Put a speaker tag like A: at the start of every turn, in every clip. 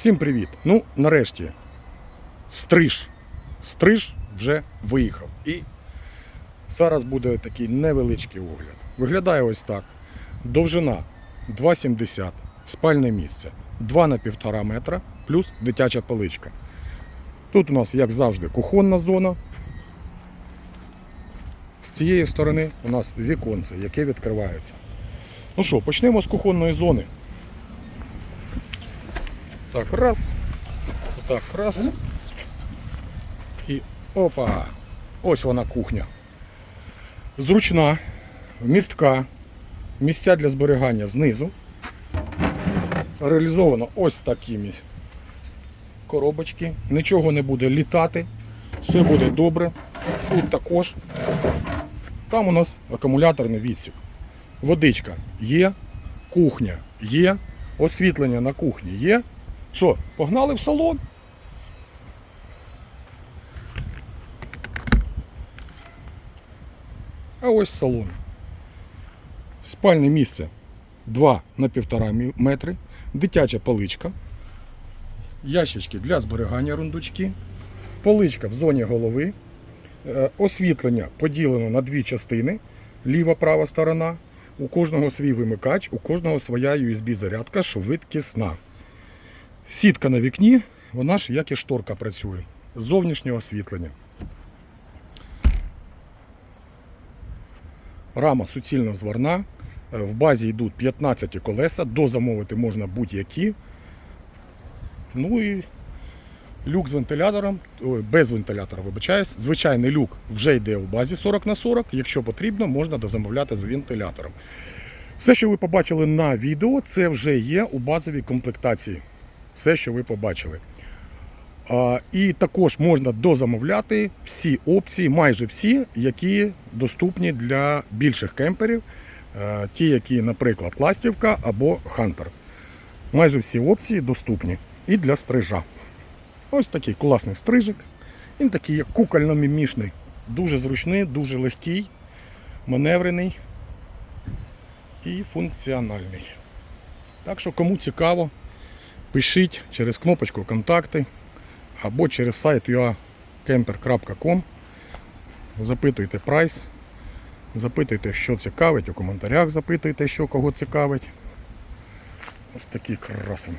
A: Всім привіт! Ну, нарешті, стриж. Стриж вже виїхав. І зараз буде такий невеличкий огляд. Виглядає ось так. Довжина 2,70, спальне місце 2 на 1,5 метра, плюс дитяча поличка. Тут у нас, як завжди, кухонна зона. З цієї сторони у нас віконце, яке відкривається. Ну що, почнемо з кухонної зони. Так, раз. Так, раз. І опа! Ось вона кухня. Зручна, містка, місця для зберігання знизу. Реалізовано ось такі коробочки. Нічого не буде літати. Все буде добре. Тут також. Там у нас акумуляторний відсік. Водичка є, кухня є, освітлення на кухні є. Що, погнали в салон? А ось салон. Спальне місце 2 на 1,5 метри, дитяча поличка, ящички для зберігання рундучки, поличка в зоні голови, е, освітлення поділено на дві частини, ліва права сторона. У кожного свій вимикач, у кожного своя USB-зарядка швидкісна. Сітка на вікні, вона ж як і шторка працює. З зовнішнього освітлення. Рама суцільно зварна. Е, В базі йдуть 15 колеса, дозамовити можна будь-які. Ну і люк з вентилятором, без вентилятора, вибачаюсь. Звичайний люк вже йде у базі 40 на 40. Якщо потрібно, можна дозамовляти з вентилятором. Все, що ви побачили на відео, це вже є у базовій комплектації. Все, що ви побачили. І також можна дозамовляти всі опції, майже всі, які доступні для більших кемперів. Ті, які, наприклад, ластівка або хантер. Майже всі опції доступні і для стрижа. Ось такий класний стрижик. Він такий як кукольно-мімішний. Дуже зручний, дуже легкий, маневрений і функціональний. Так що, кому цікаво, пишіть через кнопочку контакти або через сайт uacamper.com. Запитуйте прайс, запитуйте, що цікавить, у коментарях запитуйте, що кого цікавить. Ось такі красені.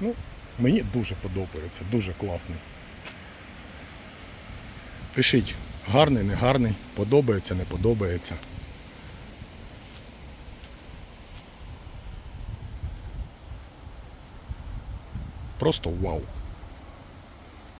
A: Ну, мені дуже подобається, дуже класний. Пишіть, гарний, не гарний, подобається, не подобається. Просто вау.